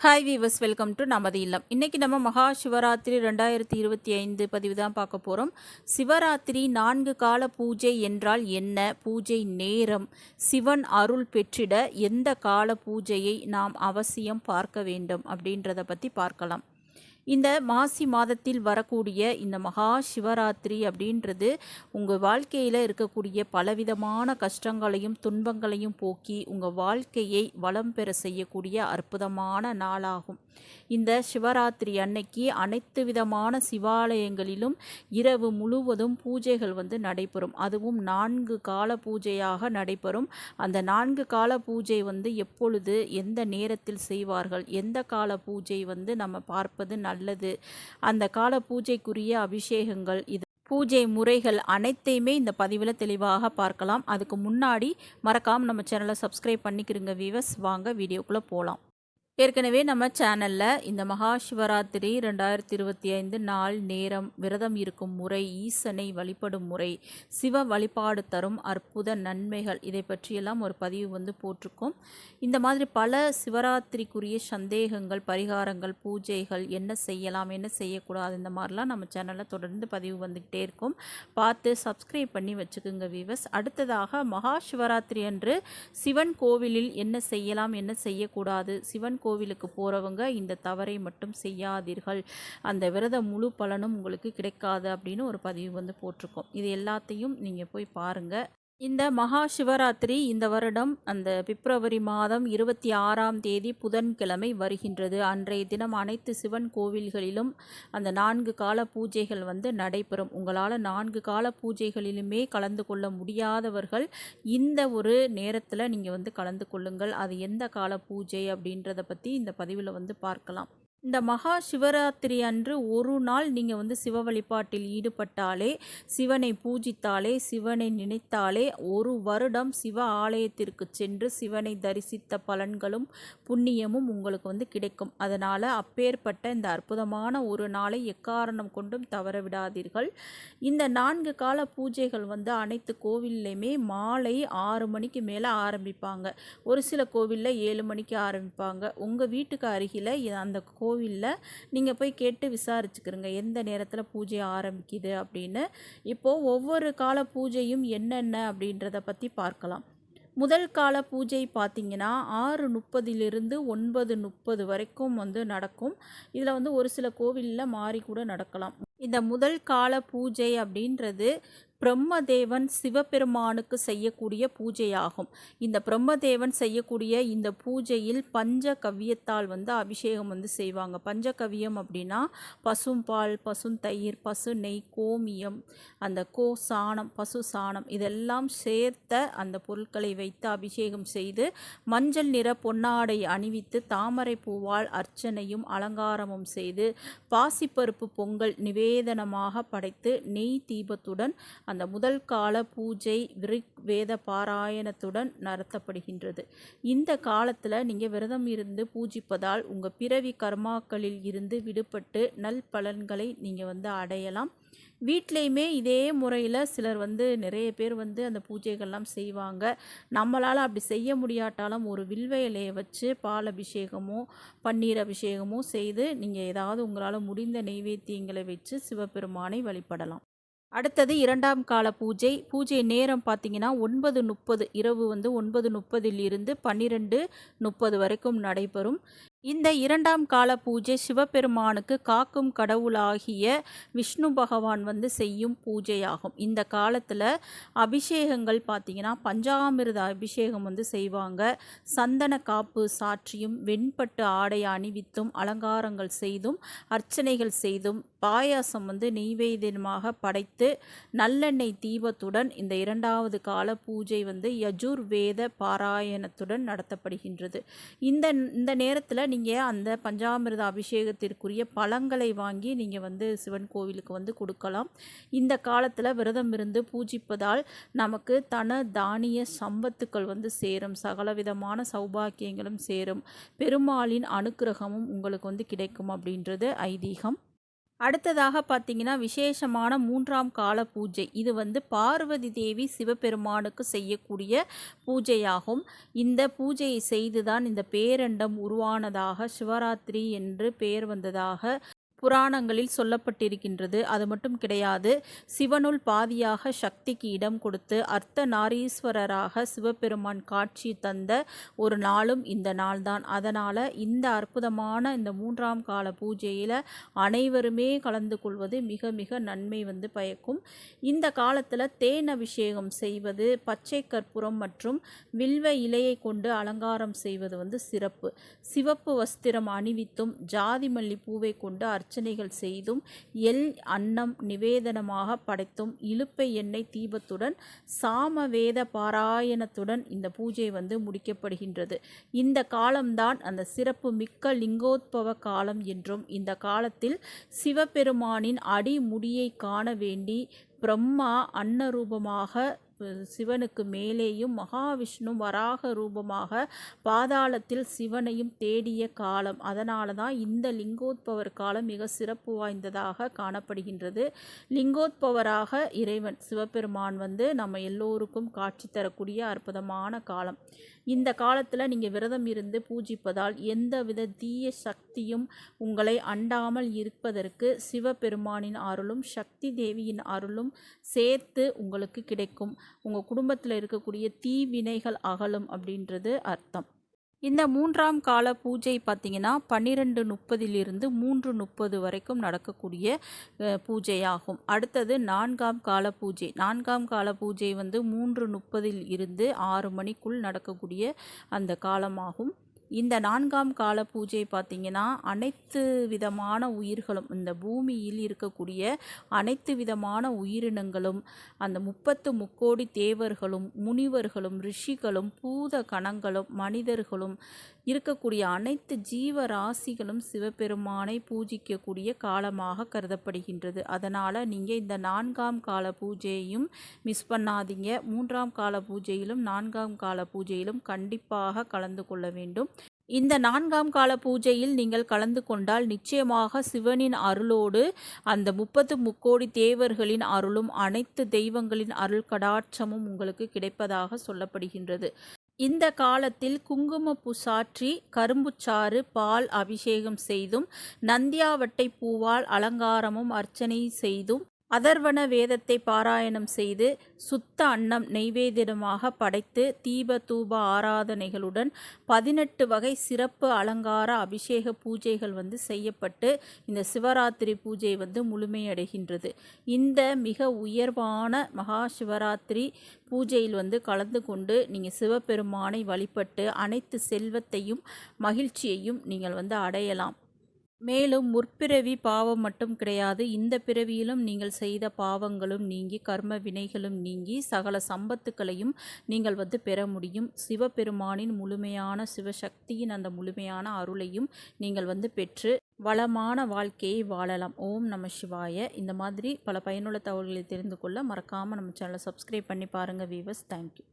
Hi viewers welcome to நமது இல்லம் இன்றைக்கி நம்ம மகா சிவராத்திரி ரெண்டாயிரத்தி இருபத்தி ஐந்து பதிவு தான் பார்க்க போகிறோம் சிவராத்திரி நான்கு கால பூஜை என்றால் என்ன? பூஜை நேரம். சிவன் அருள் பெற்றிட எந்த கால பூஜையை நாம் அவசியம் பார்க்க வேண்டும் அப்படின்றத பற்றி பார்க்கலாம். இந்த மாசி மாதத்தில் வரக்கூடிய இந்த மகா சிவராத்திரி அப்படின்றது உங்கள் வாழ்க்கையில் இருக்கக்கூடிய பலவிதமான கஷ்டங்களையும் துன்பங்களையும் போக்கி உங்கள் வாழ்க்கையை வளம் பெற செய்யக்கூடிய அற்புதமான நாளாகும். இந்த சிவராத்திரி அன்னைக்கு அனைத்து விதமான சிவாலயங்களிலும் இரவு முழுவதும் பூஜைகள் வந்து நடைபெறும். அதுவும் நான்கு கால பூஜையாக நடைபெறும். அந்த நான்கு கால பூஜை வந்து எப்பொழுது எந்த நேரத்தில் செய்வார்கள் எந்த கால பூஜை வந்து நம்ம பார்ப்பது நல்லது. அந்த கால பூஜைக்குரிய அபிஷேகங்கள் இது பூஜை முறைகள் அனைத்தையுமே இந்த பதிவில் தெளிவாக பார்க்கலாம். அதுக்கு முன்னாடி மறக்காமல் நம்ம சேனலை சப்ஸ்கிரைப் பண்ணிக்கிறோங்க வீவர்ஸ் வாங்க வீடியோக்குள்ளே போகலாம் ஏற்கனவே நம்ம சேனலில் இந்த மகா சிவராத்திரி ரெண்டாயிரத்தி இருபத்தி ஐந்து நாள் நேரம் விரதம் இருக்கும் முறை ஈசனை வழிபடும் முறை சிவ வழிபாடு தரும் அற்புத நன்மைகள் இதை பற்றியெல்லாம் ஒரு பதிவு வந்து போட்டிருக்கோம். இந்த மாதிரி பல சிவராத்திரிக்குரிய சந்தேகங்கள் பரிகாரங்கள் பூஜைகள் என்ன செய்யலாம் என்ன செய்யக்கூடாது இந்த மாதிரிலாம் நம்ம சேனலில் தொடர்ந்து பதிவு வந்துக்கிட்டே இருக்கும். பார்த்து சப்ஸ்கிரைப் பண்ணி வச்சுக்கோங்க வீவர்ஸ் அடுத்ததாக மகா சிவராத்திரி அன்று சிவன் கோவிலில் என்ன செய்யலாம் என்ன செய்யக்கூடாது சிவன் கோவிலுக்கு போகிறவங்க இந்த தவறை மட்டும் செய்யாதீர்கள். அந்த விரத முழு பலனும் உங்களுக்கு கிடைக்காது அப்படின்னு ஒரு பதிவு வந்து போட்டிருக்கோம். இது எல்லாத்தையும் நீங்கள் போய் பாருங்கள் இந்த மகா சிவராத்திரி இந்த வருடம் அந்த பிப்ரவரி மாதம் இருபத்தி ஆறாம் தேதி புதன்கிழமை வருகின்றது. அன்றைய தினம் அனைத்து சிவன் கோவில்களிலும் அந்த நான்கு கால பூஜைகள் வந்து நடைபெறும். உங்களால் நான்கு கால பூஜைகளிலுமே கலந்து கொள்ள முடியாதவர்கள் இந்த ஒரு நேரத்தில் நீங்கள் வந்து கலந்து கொள்ளுங்கள். அது எந்த கால பூஜை அப்படின்றத பற்றி இந்த பதிவில் வந்து பார்க்கலாம். இந்த மகா சிவராத்திரி அன்று ஒரு நாள் நீங்கள் வந்து சிவ வழிபாட்டில் ஈடுபட்டாலே சிவனை பூஜித்தாலே சிவனை நினைத்தாலே ஒரு வருடம் சிவ ஆலயத்திற்கு சென்று சிவனை தரிசித்த பலன்களும் புண்ணியமும் உங்களுக்கு வந்து கிடைக்கும். அதனால் அப்பேற்பட்ட இந்த அற்புதமான ஒரு நாளை எக்காரணம் கொண்டும் தவற விடாதீர்கள் இந்த நான்கு கால பூஜைகள் வந்து அனைத்து கோவில்லையுமே மாலை ஆறு மணிக்கு மேலே ஆரம்பிப்பாங்க. ஒரு சில கோவிலில் ஏழு மணிக்கு ஆரம்பிப்பாங்க. உங்கள் வீட்டுக்கு அருகில் அந்த கோ கோவிலில் நீங்கள் போய் கேட்டு விசாரிச்சுக்கிறங்க. எந்த நேரத்தில் பூஜை ஆரம்பிக்குது அப்படின்னு. இப்போது ஒவ்வொரு கால பூஜையும் என்னென்ன அப்படின்றத பற்றி பார்க்கலாம். முதல் கால பூஜை பார்த்திங்கன்னா ஆறு முப்பதிலிருந்து ஒன்பது முப்பது வரைக்கும் வந்து நடக்கும். இதில் வந்து ஒரு சில கோவிலில் மாறி கூட நடக்கலாம். இந்த முதல் கால பூஜை அப்படின்றது பிரம்மதேவன் சிவபெருமானுக்கு செய்யக்கூடிய பூஜையாகும். இந்த பிரம்மதேவன் செய்யக்கூடிய இந்த பூஜையில் பஞ்ச கவ்யத்தால் வந்து அபிஷேகம் வந்து செய்வாங்க. பஞ்சகவியம் அப்படின்னா பசும்பால் பசுந்தயிர் பசு நெய் கோமியம் அந்த கோ சாணம் பசு சாணம் இதெல்லாம் சேர்த்த அந்த பொருட்களை வைத்து அபிஷேகம் செய்து மஞ்சள் நிற பொன்னாடை அணிவித்து தாமரை பூவால் அர்ச்சனையும் அலங்காரமும் செய்து பாசிப்பருப்பு பொங்கல் நிவேதனமாக படைத்து நெய் தீபத்துடன் அந்த முதல் கால பூஜை விரிக் வேத பாராயணத்துடன் நடத்தப்படுகின்றது. இந்த காலத்தில் நீங்கள் விரதம் இருந்து பூஜிப்பதால் உங்கள் பிறவி கர்மாக்களில் இருந்து விடுபட்டு நல் பலன்களை நீங்கள் வந்து அடையலாம். வீட்லேயுமே இதே முறையில் சிலர் வந்து நிறைய பேர் வந்து அந்த பூஜைகள்லாம் செய்வாங்க. நம்மளால் அப்படி செய்ய முடியாட்டாலும் ஒரு வில்வ இலையை வச்சு பால் அபிஷேகமோ பன்னீர் அபிஷேகமோ செய்து நீங்கள் ஏதாவது உங்களால் முடிந்த நெய்வேத்தியங்களை வச்சு சிவபெருமானை வழிபடலாம். அடுத்தது இரண்டாம் கால பூஜை. பூஜை நேரம் பார்த்தீங்கன்னா ஒன்பது முப்பது இரவு வந்து ஒன்பது முப்பதில் இருந்து பன்னிரெண்டு முப்பது வரைக்கும் நடைபெறும். இந்த இரண்டாம் கால பூஜை சிவபெருமானுக்கு காக்கும் கடவுளாகிய விஷ்ணு பகவான் வந்து செய்யும் பூஜையாகும். இந்த காலத்தில் அபிஷேகங்கள் பார்த்திங்கன்னா பஞ்சாமிர்த அபிஷேகம் வந்து செய்வாங்க. சந்தன காப்பு சாற்றியும் வெண்பட்டு ஆடை அணிவித்தும் அலங்காரங்கள் செய்தும் அர்ச்சனைகள் செய்தும் பாயாசம் வந்து நெய்வேதியமாக படைத்து நல்லெண்ணெய் தீபத்துடன் இந்த இரண்டாவது கால பூஜை வந்து யஜூர் வேத பாராயணத்துடன் நடத்தப்படுகின்றது. இந்த இந்த நேரத்தில் நீங்கள் அந்த பஞ்சாமிர்த அபிஷேகத்திற்குரிய பழங்களை வாங்கி நீங்கள் வந்து சிவன் கோவிலுக்கு வந்து கொடுக்கலாம். இந்த காலத்தில் விரதம் இருந்து பூஜிப்பதால் நமக்கு தன தானிய சம்பத்துக்கள் வந்து சேரும். சகலவிதமான சௌபாக்கியங்களும் சேரும். பெருமாளின் அனுக்கிரகமும் உங்களுக்கு வந்து கிடைக்கும் அப்படின்றது ஐதீகம். அடுத்ததாக பார்த்தீங்கன்னா விசேஷமான மூன்றாம் கால பூஜை. இது வந்து பார்வதி தேவி சிவபெருமானுக்கு செய்யக்கூடிய பூஜையாகும். இந்த பூஜையை செய்துதான் இந்த பேரண்டம் உருவானதாக சிவராத்திரி என்று பெயர் வந்ததாக புராணங்களில் சொல்லப்பட்டிருக்கின்றது. அது மட்டும் கிடையாது சிவனுள் பாதியாக சக்திக்கு இடம் கொடுத்து அர்த்த நாரீஸ்வரராக சிவபெருமான் காட்சி தந்த ஒரு நாளும் இந்த நாள்தான். அதனால் இந்த அற்புதமான இந்த மூன்றாம் கால பூஜையில் அனைவருமே கலந்து கொள்வது மிக மிக நன்மை வந்து பயக்கும். இந்த காலத்தில் தேன் அபிஷேகம் செய்வது பச்சை கற்பூரம் மற்றும் வில்வ இலையை கொண்டு அலங்காரம் செய்வது வந்து சிறப்பு. சிவப்பு வஸ்திரம் அணிவித்தும் ஜாதி மல்லி பூவை கொண்டு அர்ச்சனைகள் செய்தும் எல் அன்னம் நிவேதனமாக படைத்தும் இலுப்பை எண்ணெய் தீபத்துடன் சாமவேத பாராயணத்துடன் இந்த பூஜை வந்து முடிக்கப்படுகின்றது. இந்த காலம்தான் அந்த சிறப்பு மிக்க லிங்கோத்பவ காலம் என்றும் இந்த காலத்தில் சிவபெருமானின் அடிமுடியை காண வேண்டி பிரம்மா அன்னரூபமாக சிவனுக்கு மேலேயும் மகாவிஷ்ணு வராக ரூபமாக பாதாளத்தில் சிவனையும் தேடிய காலம். அதனால தான் இந்த லிங்கோத்பவர் காலம் மிக சிறப்பு வாய்ந்ததாக காணப்படுகின்றது. லிங்கோத்பவராக இறைவன் சிவபெருமான் வந்து நம்ம எல்லோருக்கும் காட்சி தரக்கூடிய அற்புதமான காலம். இந்த காலத்தில் நீங்கள் விரதம் இருந்து பூஜிப்பதால் எந்தவித தீய சக்தியும் உங்களை அண்டாமல் இருப்பதற்கு சிவபெருமானின் அருளும் சக்தி தேவியின் அருளும் சேர்த்து உங்களுக்கு கிடைக்கும். உங்கள் குடும்பத்தில் இருக்கக்கூடிய தீவினைகள் அகலும் அப்படின்றது அர்த்தம். இந்த மூன்றாம் கால பூஜை பார்த்திங்கன்னா பன்னிரெண்டு முப்பதிலிருந்து மூன்று முப்பது வரைக்கும் நடக்கக்கூடிய பூஜையாகும். அடுத்தது நான்காம் கால பூஜை. நான்காம் கால பூஜை வந்து மூன்று முப்பதில் இருந்து ஆறு மணிக்குள் நடக்கக்கூடிய அந்த காலமாகும். இந்த நான்காம் கால பூஜை பார்த்திங்கன்னா அனைத்து விதமான உயிர்களும் இந்த பூமியில் இருக்கக்கூடிய அனைத்து விதமான உயிரினங்களும் அந்த முப்பத்து முக்கோடி தேவர்களும் முனிவர்களும் ரிஷிகளும் பூத கணங்களும் மனிதர்களும் இருக்கக்கூடிய அனைத்து ஜீவராசிகளும் சிவபெருமானை பூஜிக்கக்கூடிய காலமாக கருதப்படுகின்றது. அதனால் நீங்கள் இந்த நான்காம் கால பூஜையையும் மிஸ் பண்ணாதீங்க. மூன்றாம் கால பூஜையிலும் நான்காம் கால பூஜையிலும் கண்டிப்பாக கலந்து கொள்ள வேண்டும். இந்த நான்காம் கால பூஜையில் நீங்கள் கலந்து கொண்டால் நிச்சயமாக சிவனின் அருளோடு அந்த முப்பத்து முக்கோடி தேவர்களின் அருளும் அனைத்து தெய்வங்களின் அருள் கடாட்சமும் உங்களுக்கு கிடைப்பதாக சொல்லப்படுகின்றது. இந்த காலத்தில் குங்குமப்பூ சாற்றி கரும்புச்சாறு பால் அபிஷேகம் செய்தும் நந்தியாவட்டை பூவால் அலங்காரமும் அர்ச்சனை செய்தும் அதர்வன வேதத்தை பாராயணம் செய்து சுத்த அன்னம் நெய்வேதியமாக படைத்து தீப தூப ஆராதனைகளுடன் பதினெட்டு வகை சிறப்பு அலங்கார அபிஷேக பூஜைகள் வந்து செய்யப்பட்டு இந்த சிவராத்திரி பூஜை வந்து முழுமையடைகின்றது. இந்த மிக உயர்வான மகா சிவராத்திரி பூஜையில் வந்து கலந்து கொண்டு நீங்கள் சிவபெருமானை வழிபட்டு அனைத்து செல்வத்தையும் மகிழ்ச்சியையும் நீங்கள் வந்து அடையலாம். மேலும் முற்பிறவி பாவம் மட்டும் கிடையாது. இந்த பிறவியிலும் நீங்கள் செய்த பாவங்களும் நீங்கி கர்ம வினைகளும் நீங்கி சகல சம்பத்துக்களையும் நீங்கள் வந்து பெற முடியும். சிவபெருமானின் முழுமையான சிவசக்தியின் அந்த முழுமையான அருளையும் நீங்கள் வந்து பெற்று வளமான வாழ்க்கையை வாழலாம். ஓம் நம சிவாய. இந்த மாதிரி பல பயனுள்ள தகவல்களை தெரிந்து கொள்ள மறக்காமல் நம்ம சேனலை சப்ஸ்கிரைப் பண்ணி பாருங்கள் வீவர்ஸ் தேங்க்யூ